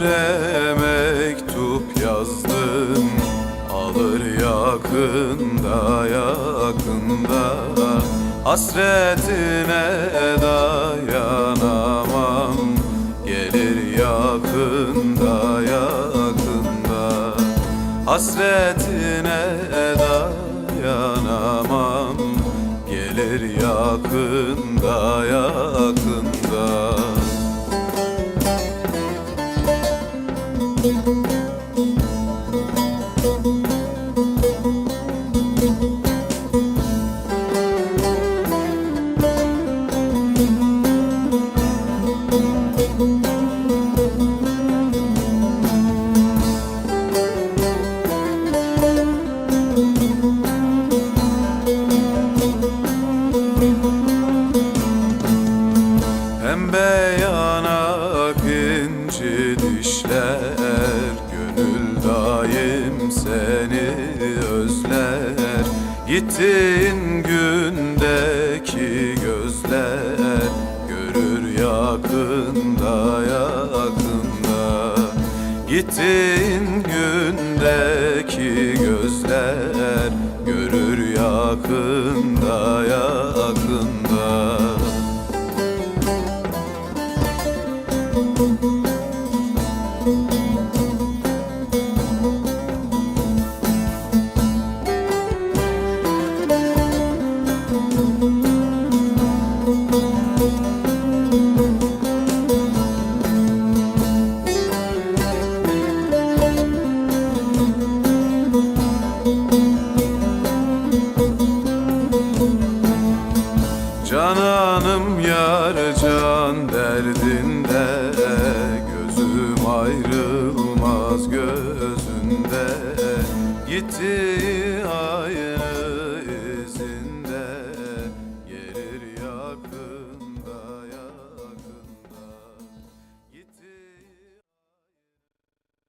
yare mektup yazdım Alır yakında yakında. Hasretine dayanamam Gelir yakında yakında. Hasretine dayanamam Gelir yakında yakında seni özler. Gittiğin gündeki gözler. Görür yakında yakında. Gittiğin gündeki yar can derdinde Gözüm ayrılmaz gözünde. Gitti aynı